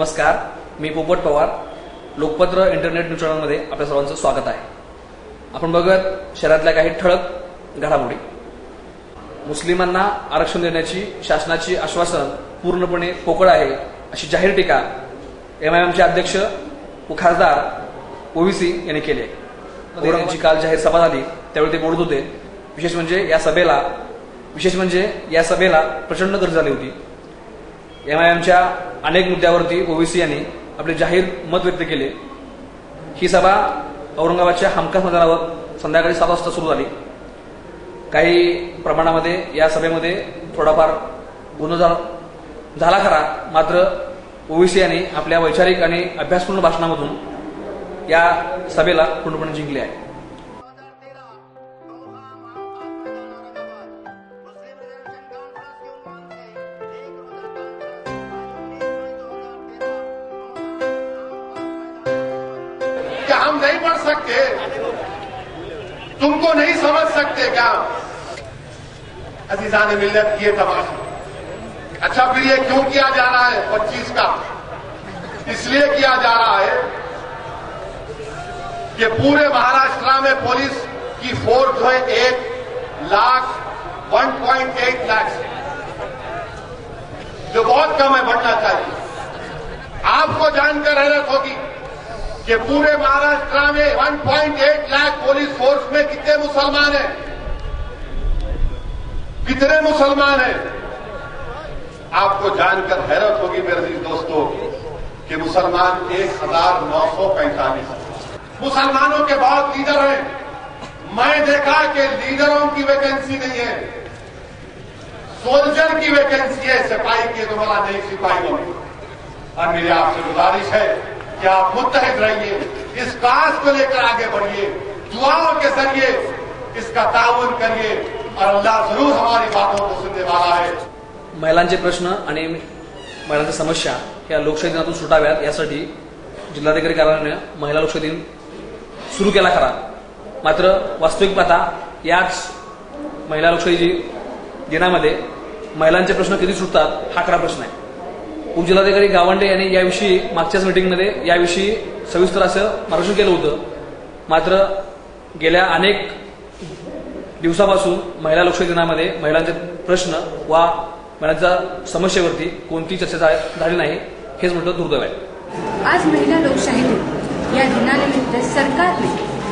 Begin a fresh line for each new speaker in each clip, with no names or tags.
नमस्कार मी पोपट Pawar लोकपत्र internet news चॅनलमध्ये आपल्या सर्वांचं स्वागत आहे. आपण बघत शहरातल्या काही ठळक घडामोडी. मुस्लिमांना आरक्षण देण्याची शासनाची आश्वासन पूर्णपणे पोकळ आहे अशी जाहीर टीका एमआयएमचे अध्यक्ष व खासदार ओवीसी यांनी केली आहे. यांची काल जाहीर सभा झाली त्यावेळी ते बोलत होते. विशेष म्हणजे या सभेला विशेष म्हणजे या सभेला प्रचंड गर्दी झाली होती. एमआयएमच्या अनेक मुद्द्यावरती ओवीसी यांनी आपले जाहीर मत व्यक्त केले. ही सभा औरंगाबादच्या हमखास मैदानावर संध्याकाळी सात वाजता सुरू झाली. काही प्रमाणामध्ये या सभेमध्ये थोडाफार गुन्हा झाला- झाला खरा मात्र ओवीसी यांनी आपल्या वैचारिक आणि अभ्यासपूर्ण भाषणामधून या सभेला पूर्णपणे जिंकले आहे.
तुमको नहीं समझ सकते क्या? अजीजा ने मिलत किए तमाशा अच्छा फिर ये क्यों किया जा रहा है पच्चीस का? इसलिए किया जा रहा है कि पूरे महाराष्ट्र में पुलिस की फोर्स जो है, एक लाख 1.8 लाख जो बहुत कम है, बढ़ना चाहिए। आपको जानकर हैरत होगी। कि पूरे महाराष्ट्र में 1.8 लाख पुलिस फोर्स में कितने मुसलमान हैं? कितने मुसलमान हैं? आपको जानकर हैरत होगी मेरे दोस्तों कि मुसलमान एक हज़ार नौ सौ पैंतालीस मुसलमानों के बहुत लीडर हैं। मैं देखा कि लीडरों की वैकेंसी नहीं है। सोल्जर की वैकेंसी है। सिपाही की तो बोला नहीं, सिपाही और मेरी आपसे गुजारिश है कि आप मुतहद रहिए इस काज को लेकर आगे बढ़िए दुआओं के जरिए इसका ताउन करिए और अल्लाह जरूर हमारी बातों को सुनने वाला है।
महिलांचे प्रश्न आणि महिलांच्या समस्या या लोकशाही दिनातून सुटाव्यात यासाठी जिल्हाधिकारी कार्यालयाने महिला लोकशाही दिन सुरू केला खरा. मात्र वास्तविक पाहता याच महिला लोकशाही दिनामध्ये महिलांचे प्रश्न कधी सुटतात हा खरा प्रश्न आहे. उपजिल्हाधिकारी गावंडे यांनी याविषयी मागच्याच मीटिंगमध्ये याविषयी सविस्तर असं मार्गदर्शन केलं होतं. मात्र गेल्या अनेक दिवसापासून महिला लोकशाही दिनामध्ये महिलांचे प्रश्न वा महिलांच्या समस्येवरती कोणती चर्चा झाली नाही हेच म्हटलं दुर्दैव आहे.
आज महिला लोकशाही दिन. या दिनानिमित्त सरकारने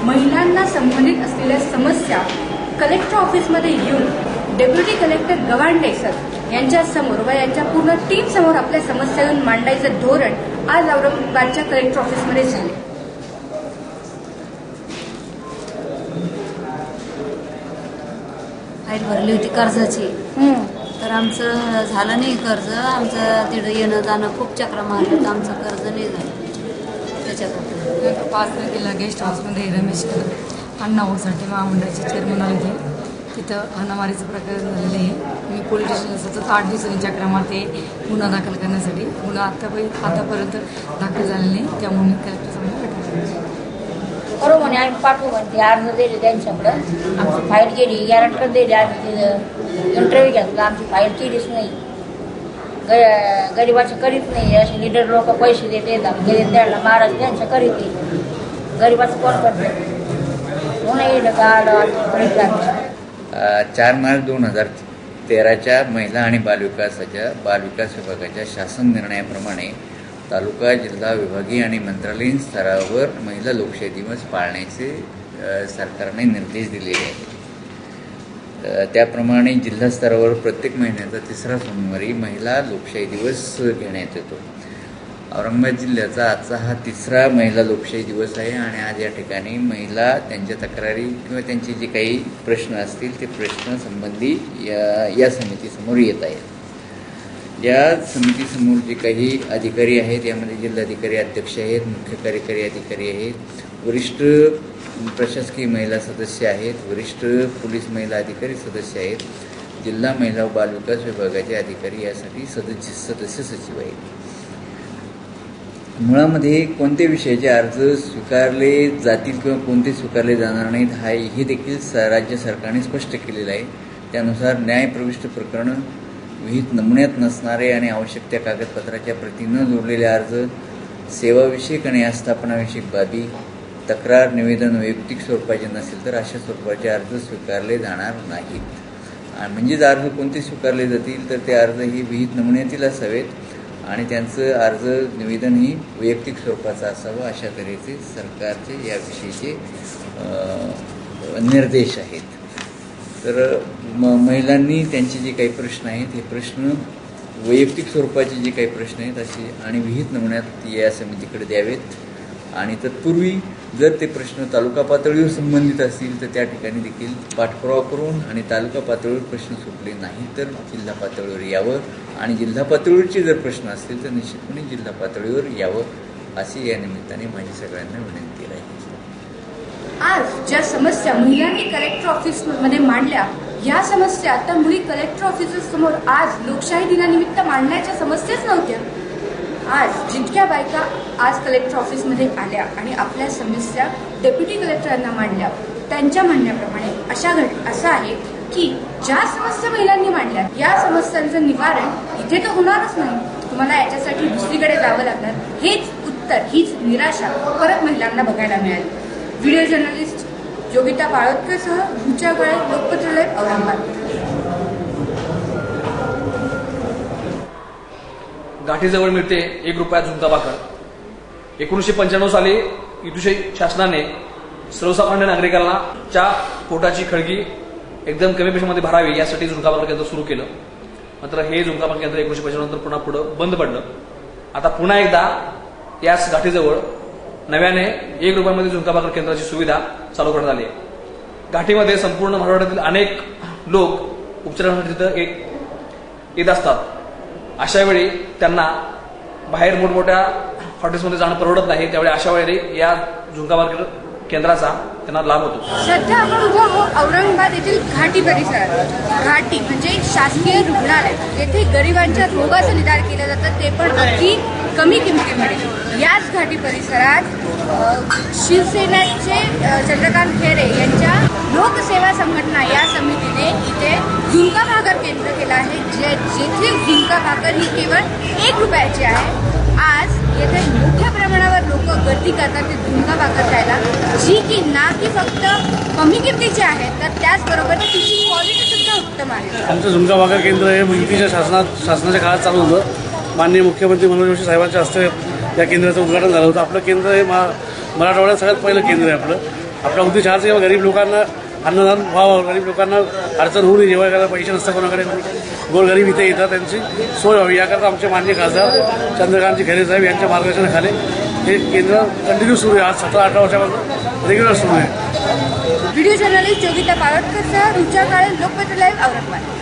महिलांना संबंधित असलेल्या समस्या कलेक्टर ऑफिसमध्ये येऊन डेप्युटी कलेक्टर गवांडे सर यांच्या समोर व यांच्या पूर्ण टीम समोर आपल्या समस्या येऊन मांडायचं धोरण आज औरंगाबादच्या कलेक्टर ऑफिसमध्ये झाले
फाईल भरली होती कर्जाची. तर आमचं झालं नाही कर्ज आमचं तिथं येणं जाणं खूप चक्र मारलं तर आमचं कर्ज नाही झालं. त्याच्याकडून
पाच तारखेला गेस्ट हाऊसमध्ये रमेश अण्णाभाऊसाठी महामंडळाचे चेअरमन आले होते तिथं हाणामारीचं प्रकरण झालेलं आहे. मी पोलीस स्टेशनला सतत आठ दिवसांनी चक्रा मारते गुन्हा दाखल करण्यासाठी गुन्हा आतापर्यंत आतापर्यंत दाखल झालेला नाही त्यामुळे मी कलेक्टरसमोर भेटले
बरोबर म्हणे आम्ही पाठवू म्हणे ते अर्ज दिले त्यांच्याकडं. आमची फाईल केली गॅरंटर दिली आम्ही तिथं. इंटरव्ह्यू घेतला आमची फाईल केलीच नाही. ग गरिबाचे करीत नाही असे लिडर लोक पैसे देते देते त्याला महाराज त्यांचं करीत नाही. गरिबाचं कोण करतं म्हणून येईल? का
चार मार्च दोन हजार तेराच्या महिला आणि बालविकासाच्या बालविकास विभागाच्या शासन निर्णयाप्रमाणे तालुका जिल्हा विभागीय आणि मंत्रालयीन स्तरावर महिला लोकशाही दिवस पाळण्याचे सरकारने निर्देश दिलेले आहेत. त्याप्रमाणे जिल्हा स्तरावर प्रत्येक महिन्याचा तिसरा सोमवारी महिला लोकशाही दिवस घेण्यात येतो. औरंगाबाद जिल्ह्याचा आजचा हा तिसरा महिला लोकशाही दिवस आहे आणि आज या ठिकाणी महिला त्यांच्या तक्रारी किंवा त्यांचे जे काही प्रश्न असतील ते प्रश्न संबंधी या या समितीसमोर येत आहेत. या समितीसमोर जे काही अधिकारी आहेत यामध्ये जिल्हाधिकारी अध्यक्ष आहेत मुख्य कार्यकारी अधिकारी आहेत वरिष्ठ प्रशासकीय महिला सदस्य आहेत वरिष्ठ पोलीस महिला अधिकारी सदस्य आहेत जिल्हा महिला व बालविकास विभागाचे अधिकारी यासाठी सदस्य सदस्य सचिव आहेत. मुळामध्ये कोणत्या विषयाचे अर्ज स्वीकारले जातील किंवा कोणते स्वीकारले जाणार नाहीत हा हे देखील स राज्य सरकारने स्पष्ट केलेलं आहे. त्यानुसार न्यायप्रविष्ट प्रकरणं विहित नमुन्यात नसणारे आणि आवश्यक त्या कागदपत्राच्या प्रती न जोडलेले अर्ज सेवाविषयक आणि आस्थापनाविषयक बाबी तक्रार निवेदन वैयक्तिक स्वरूपाचे नसेल तर अशा स्वरूपाचे अर्ज स्वीकारले जाणार नाहीत. म्हणजेच अर्ज कोणते स्वीकारले जातील तर ते अर्ज हे विहित नमुन्यातील असावेत. आणि त्यांचं अर्ज निवेदन ही वैयक्तिक स्वरूपाचं असावं अशा तऱ्हेचे सरकारचे याविषयीचे निर्देश आहेत. तर म महिलांनी त्यांचे जे काही प्रश्न आहेत हे प्रश्न वैयक्तिक स्वरूपाचे जे काही प्रश्न आहेत असे आणि विहित नमुन्यात या समितीकडे द्यावेत. आणि तत्पूर्वी जर ते प्रश्न तालुका पातळीवर संबंधित असतील तर त्या ठिकाणी देखील पाठपुरावा करून आणि तालुका पातळीवर प्रश्न सुटले नाही तर जिल्हा पातळीवर यावं. आणि जिल्हा पातळीवरचे जर प्रश्न असतील तर निश्चितपणे जिल्हा पातळीवर यावं अशी या निमित्ताने माझी सगळ्यांना विनंती राहील
आज ज्या समस्या महिलांनी कलेक्टर ऑफिसमध्ये मांडल्या या समस्या आता मुली कलेक्टर ऑफिस समोर आज लोकशाही दिनानिमित्त मांडण्याच्या समस्याच नव्हत्या. आज जितक्या बायका आज कलेक्टर ऑफिसमध्ये आल्या आणि आपल्या समस्या डेप्युटी कलेक्टरांना मांडल्या त्यांच्या म्हणण्याप्रमाणे अशा घट असं आहे की ज्या समस्या महिलांनी मांडल्या या समस्यांचं निवारण जे तर होणारच नाही. तुम्हाला याच्यासाठी दुसरीकडे जावं लागणार. हेच उत्तर हीच निराशा परत महिलांना बघायला मिळाली. व्हिडिओ जर्नलिस्ट योगिता बाळोदकरसह भूच्या गळे लोकपत्रालय औरंगाबाद.
गाठीजवळ मिळते एक रुपयात झुंका भाकर. एकोणीसशे पंच्याण्णव साली युतीशाही शासनाने सर्वसामान्य नागरिकांना च्या पोटाची खळगी एकदम कमी पैशामध्ये भरावी यासाठी झुंका भाकर केंद्र सुरू केलं. मात्र हे झुंकापाक केंद्र एकोणीशे पंच्याण्णव नंतर पुन्हा पुढं बंद पडलं. आता पुन्हा एकदा याच घाटीजवळ नव्याने एक रुपयामध्ये झुंकाभाकर केंद्राची सुविधा चालू करण्यात आली आहे. घाटीमध्ये संपूर्ण मराठवाड्यातील अनेक लोक उपचारासाठी तिथं एक येत असतात. अशा वेळी त्यांना बाहेर मोठमोठ्या हॉटेल्समध्ये जाणं परवडत नाही त्यावेळी अशा वेळी या झुणका केंद्राचा त्यांना लाभ होतो.
सध्या आपण आहोत औरंगाबाद येथील घाटी परिसरात. घाटी म्हणजे शासकीय रुग्णालय. येथे गरिबांच्या रोगाचं निदान केलं जातं ते पण अगदी कमी किमतीमध्ये. याच घाटी परिसरात शिवसेनेचे चंद्रकांत खेरे यांच्या लोकसेवा संघटना या समितीने इथे झुणका भाकर केंद्र केलं आहे जे जेथे झुणका भाकर ही केवळ एक रुपयाची आहे. आज येथे मोठ्या लोक गर्दी करतात ते झुणका भाकर खायला जी की ना की फक्त कमी किमतीची आहे तर त्याचबरोबर तिची क्वालिटी सुद्धा उत्तम आहे.
आमचं झुणका भाकर केंद्र हे युतीच्या शासनात शासनाच्या काळात चालू होतं. माननीय मुख्यमंत्री मनोज जोशी साहेबांच्या हस्ते या केंद्राचं उद्घाटन झालं होतं. आपलं केंद्र हे मा मराठवाड्यात सगळ्यात पहिलं केंद्र आहे आपलं. आपला उद्देश हाच आहे गरीब लोकांना अन्नदान व्हावं गरीब लोकांना अडचण होऊ नये जेव्हा करायला पैसे नसतं कोणाकडे. गोरगरीब इथे येतात त्यांची सोय व्हावी. याकरता आमचे मान्य खासदार चंद्रकांतजी खरे साहेब यांच्या मार्गदर्शनाखाली हे केंद्र कंटिन्यू सुरू आहे. आज सतरा अठरा वर्षापासून रेग्युलर सुरू आहे.
व्हिडिओ जर्नलिस्ट योगिता बाळटकरसह रुचा काळे लोकपत्र लाईव्ह औरंगाबाद.